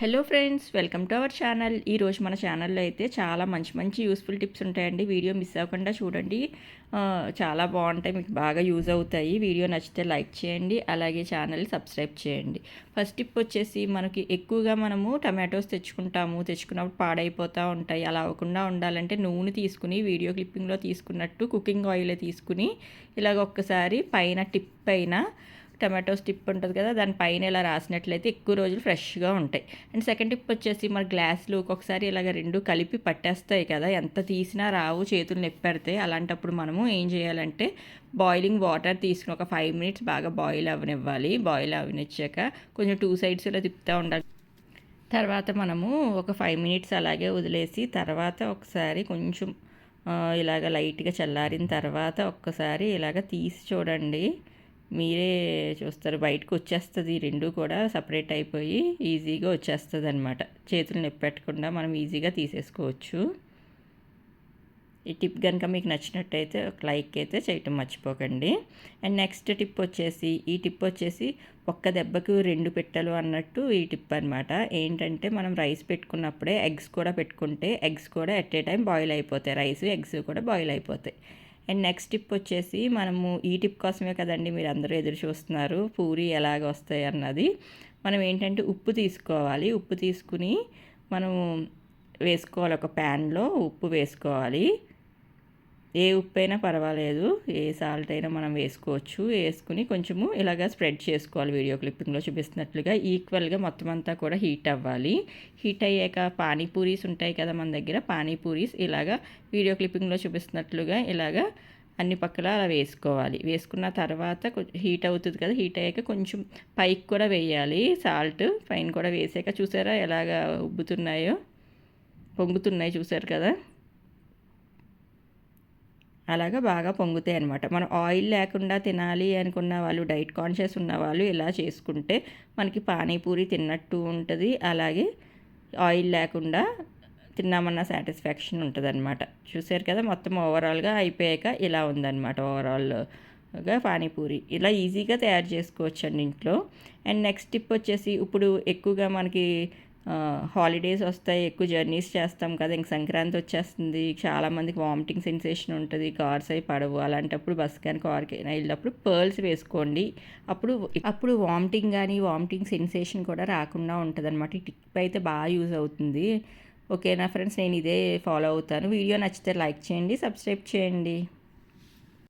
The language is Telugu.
Hello friends welcome to our channel. ఈరోజు మన ఛానల్లో అయితే చాలా మంచి మంచి యూస్ఫుల్ టిప్స్ ఉంటాయండి. వీడియో మిస్ అవ్వకుండా చూడండి. చాలా బాగుంటాయి మీకు బాగా యూజ్ అవుతాయి. వీడియో నచ్చితే లైక్ చేయండి అలాగే ఛానల్ సబ్స్క్రైబ్ చేయండి. ఫస్ట్ టిప్ వచ్చేసి మనకి ఎక్కువగా మనము టమాటోస్ తెచ్చుకుంటాము. తెచ్చుకున్నప్పుడు పాడైపోతూ ఉంటాయి. అలా అవ్వకుండా ఉండాలంటే నూనె తీసుకుని వీడియో క్లిప్పింగ్లో తీసుకున్నట్టు కుకింగ్ ఆయిల్ తీసుకుని ఇలాగ ఒక్కసారి పైన టిప్ పైన టమాటో స్టిప్ ఉంటుంది కదా దాని పైన ఇలా రాసినట్లయితే ఎక్కువ రోజులు ఫ్రెష్గా ఉంటాయి. అండ్ సెకండ్ టిప్ వచ్చేసి మన గ్లాసులు ఒక్కొక్కసారి ఇలాగ రెండు కలిపి పట్టేస్తాయి కదా ఎంత తీసినా రావు చేతులు నొప్పి అలాంటప్పుడు మనము ఏం చేయాలంటే బాయిలింగ్ వాటర్ తీసుకుని ఒక ఫైవ్ మినిట్స్ బాగా బాయిల్ అవనివ్వాలి. బాయిల్ అవనిచ్చాక కొంచెం టూ సైడ్స్ ఇలా తిప్పుతూ ఉండాలి. తర్వాత మనము ఒక ఫైవ్ మినిట్స్ అలాగే వదిలేసి తర్వాత ఒకసారి కొంచెం ఇలాగ లైట్గా చల్లారిన తర్వాత ఒక్కసారి ఇలాగ తీసి చూడండి. మీరే చూస్తారు. బయటకు వచ్చేస్తుంది రెండు కూడా సపరేట్ అయిపోయి ఈజీగా వచ్చేస్తుంది అనమాట చేతులు నొప్పి పెట్టకుండా మనం ఈజీగా తీసేసుకోవచ్చు. ఈ టిప్ కనుక మీకు నచ్చినట్టయితే ఒక లైక్ అయితే చేయటం మర్చిపోకండి. అండ్ నెక్స్ట్ టిప్ వచ్చేసి ఈ టిప్ వచ్చేసి ఒక్క దెబ్బకు రెండు పెట్టలు అన్నట్టు ఈ టిప్ అనమాట ఏంటంటే మనం రైస్ పెట్టుకున్నప్పుడే ఎగ్స్ కూడా పెట్టుకుంటే ఎగ్స్ కూడా ఎట్ ఏ టైం బాయిల్ అయిపోతాయి. రైస్ ఎగ్స్ కూడా బాయిల్ అయిపోతాయి. అండ్ నెక్స్ట్ టిప్ వచ్చేసి మనము ఈ టిప్ కోసమే కదండి మీరు అందరూ ఎదురు చూస్తున్నారు. పూరి ఎలాగ వస్తాయి అన్నది. మనం ఏంటంటే ఉప్పు తీసుకోవాలి. ఉప్పు తీసుకుని మనము వేసుకోవాలి. ఒక ప్యాన్లో ఉప్పు వేసుకోవాలి. ఏ ఉప్పు అయినా పర్వాలేదు ఏ సాల్ట్ అయినా మనం వేసుకోవచ్చు. వేసుకుని కొంచెము ఇలాగా స్ప్రెడ్ చేసుకోవాలి వీడియో క్లిప్పింగ్లో చూపిస్తున్నట్లుగా. ఈక్వల్గా మొత్తం అంతా కూడా హీట్ అవ్వాలి. హీట్ అయ్యాక పానీపూరీస్ ఉంటాయి కదా మన దగ్గర. పానీపూరీస్ ఇలాగా వీడియో క్లిప్పింగ్లో చూపిస్తున్నట్లుగా ఇలాగా అన్ని పక్కల అలా వేసుకోవాలి. వేసుకున్న తర్వాత కొంచెం హీట్ అవుతుంది కదా హీట్ అయ్యాక కొంచెం పైకి కూడా వేయాలి. సాల్ట్ పైన కూడా వేసాక చూసారా ఎలాగా ఉబ్బుతున్నాయో? పొంగుతున్నాయి చూసారు కదా? అలాగా బాగా పొంగుతాయి అనమాట మనం ఆయిల్ లేకుండా తినాలి అనుకున్న వాళ్ళు డైట్ కాన్షియస్ ఉన్న వాళ్ళు ఇలా చేసుకుంటే మనకి పానీపూరి తిన్నట్టు ఉంటుంది. అలాగే ఆయిల్ లేకుండా తిన్నామన్న సాటిస్ఫాక్షన్ ఉంటుంది అనమాట చూసారు కదా మొత్తం ఓవరాల్గా అయిపోయాక ఇలా ఉందన్నమాట ఓవరాల్గా పానీపూరి. ఇలా ఈజీగా తయారు చేసుకోవచ్చు అండి ఇంట్లో. అండ్ నెక్స్ట్ టిప్ వచ్చేసి ఇప్పుడు ఎక్కువగా మనకి హాలిడేస్ వస్తాయి ఎక్కువ జర్నీస్ చేస్తాం కదా ఇంక సంక్రాంతి వచ్చేస్తుంది చాలామందికి వామిటింగ్ సెన్సేషన్ ఉంటుంది కార్స్ అయి పడవు అలాంటప్పుడు బస్ కానీ కార్కి వెళ్ళినప్పుడు పర్ల్స్ వేసుకోండి. అప్పుడు అప్పుడు వామిటింగ్ కానీ వామిటింగ్ సెన్సేషన్ కూడా రాకుండా ఉంటుంది అనమాట ఈ టిప్ అయితే బాగా యూజ్ అవుతుంది. ఓకేనా ఫ్రెండ్స్ నేను ఇదే ఫాలో అవుతాను. వీడియో నచ్చితే లైక్ చేయండి సబ్స్క్రైబ్ చేయండి.